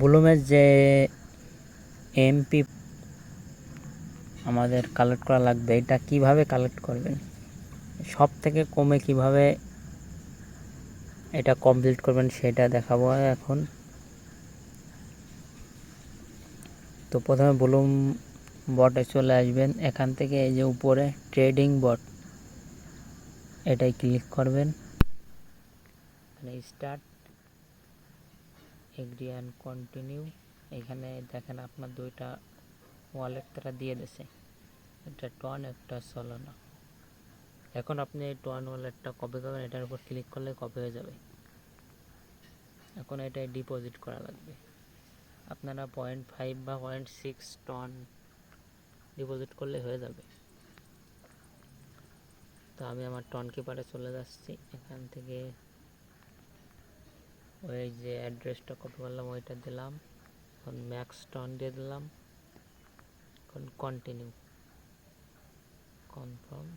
ব্লুমের যে এমপি আমাদের কালেক্ট করা লাগবে, এটা কীভাবে কালেক্ট করবেন? সব থেকে কমে কীভাবে এটা কমপ্লিট করবেন সেটা দেখাবো এখন। তো প্রথমে ব্লুম বটে চলে আসবেন, এখান থেকে এই যে উপরে ট্রেডিং বট এটাই ক্লিক করবেন। Start agree and continue. এখানে দেখেন আপনার দুইটা ওয়ালেট তারা দিয়ে দিছে। একটা টন, একটা সলোনা। এখন আপনি এই টন ওয়ালেটটা কপি করবেন, এটার উপর ক্লিক করলে কপি হয়ে যাবে। এখন এটাই ডিপোজিট করা লাগবে। আপনারা পয়েন্ট ফাইভ বা পয়েন্ট সিক্স টন ডিপোজিট করলে হয়ে যাবে। তো আমি আমার টন কিপারে চলে যাচ্ছি। এখান থেকে ওই যে অ্যাড্রেসটা কপি করলাম ওইটা দিলাম। এখন ম্যাক্স টন দিয়ে দিলাম। এখন কন্টিনিউ কনফার্ম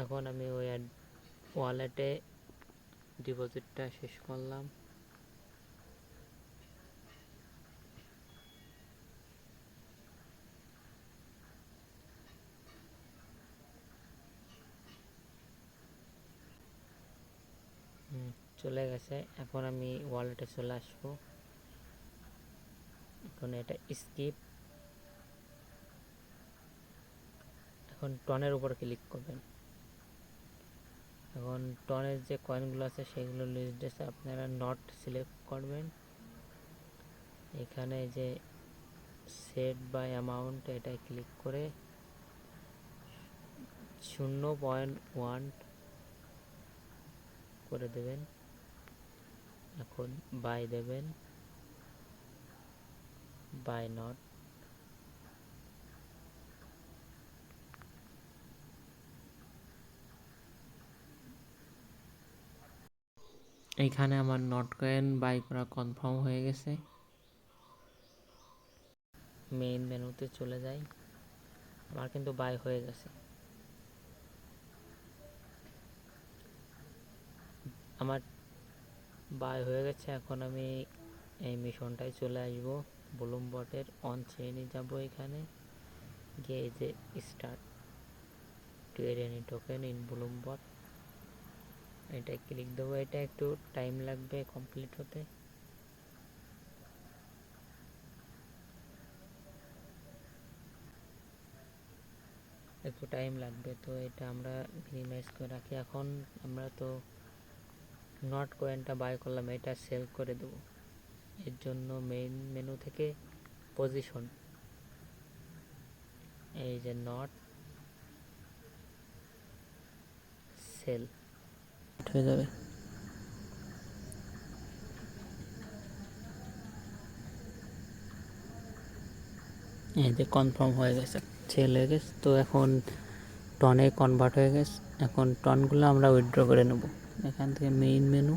এখন আমি ওই ওয়ালেটে ডিপোজিটটা শেষ করলাম হুম, চলে গেছে। এখন আমি ওয়ালেটে চলে আসব। এখন এটা স্কিপ এখন টনের উপর ক্লিক করবেন। এখন টনের যে কয়েনগুলো আছে, সেগুলো লিস্ট আছে আপনারা নট সিলেক্ট করবেন। এখানে যে সেট বাই অ্যামাউন্ট এটা ক্লিক করে শূন্য পয়েন্ট ওয়ান করে দেবেন। এখন বাই দেবেন বাই নট এখানে আমার নট কয়েন বাই করা কনফার্ম হয়ে গেছে। মেইন মেনুতে চলে যাই। আমার কিন্তু বাই হয়ে গেছে। আমার বাই হয়ে গেছে। এখন আমি এই মিশনটায় চলে আসব। ব্লুম বটের অন চেইনে যাব এখানে। গিয়ে এই যে start trade any token in bloom bot এটা ক্লিক দেবো। এটা একটু টাইম লাগবে কমপ্লিট হতে। একটু টাইম লাগবে। তো এটা আমরা মিনিমাইজ করে রাখি। এখন আমরা তো নট কয়েনটা বাই করলাম, এটা সেল করে দেব। এর জন্য মেইন মেনু থেকে পজিশন এই যে নট সেল হয়ে যাবে। এই যে কনফার্ম হয়ে গেছে সেল হয়ে গেছে। তো এখন টনে কনভার্ট হয়ে গেছে। এখন টনগুলো আমরা উইথড্র করে নেব। এখান থেকে main menu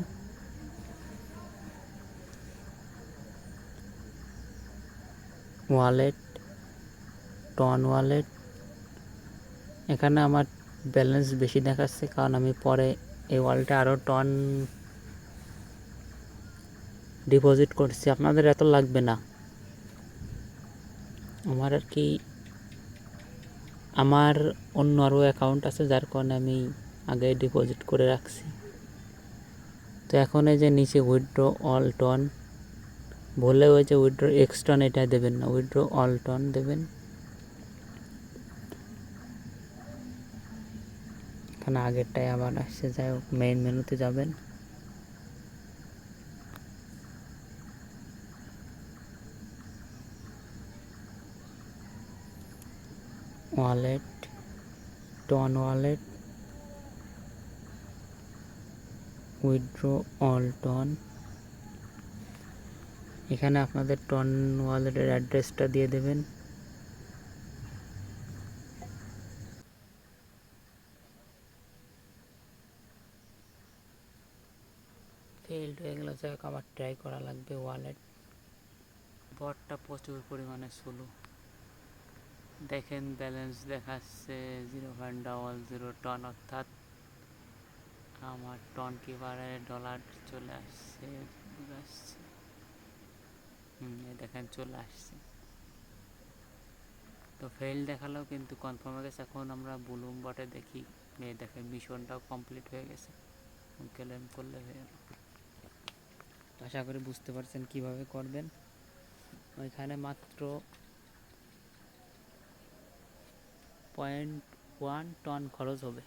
wallet ton wallet এখানে আমার ব্যালেন্স বেশি দেখাচ্ছে, কারণ আমি পরে এই ওয়ালেটে আরও টন ডিপোজিট করছি। আপনাদের এত লাগবে না। আমার আর কি, আমার অন্য আরও অ্যাকাউন্ট আছে, যার কারণে আমি আগে ডিপোজিট করে রাখছি। তো এখন এই যে নিচে উইথড্র অল টন বললে ওই যে উইথড্র এক্স টন এটা দেবেন না উইড্রো অল টন দেবেন। এখানে আগেরটাই আবার আসছে, যাই হোক মেইন মেনুতে যাবেন। Wallet ton wallet withdraw all ton. এখানে আপনাদের টন ওয়ালেটের অ্যাড্রেসটা দিয়ে দেবেন। ফেল্ড হয়ে গেল আবার ট্রাই করা লাগবে ওয়ালেট। বটটা প্রচুর পরিমাণে স্লো। দেখেন ব্যালেন্স দেখাচ্ছে zero point double zero ton অর্থাৎ আমার টন কিপারে ডলার চলে আসছে আসছে। হুম দেখেন চলে আসছে। তো ফেল দেখালেও কিন্তু কনফার্ম হয়ে গেছে। এখন আমরা বুলুম বটে দেখি। এই দেখেন মিশনটাও কমপ্লিট হয়ে গেছে। ক্লেম করলে হয়ে গেল। আশা করি বুঝতে পারছেন কীভাবে করবেন। ওইখানে মাত্র পয়েন্ট ওয়ান টন খরচ হবে।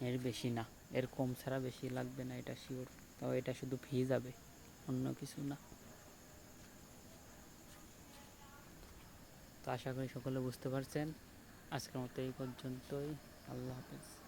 এর বেশি না। এর কম ছাড়া বেশি লাগবে না, এটা শিওর তাও এটা শুধু ফি যাবে, অন্য কিছু না। তো আশা করি সকলে বুঝতে পারছেন। আজকের মতো এই পর্যন্তই। আল্লাহ হাফেজ।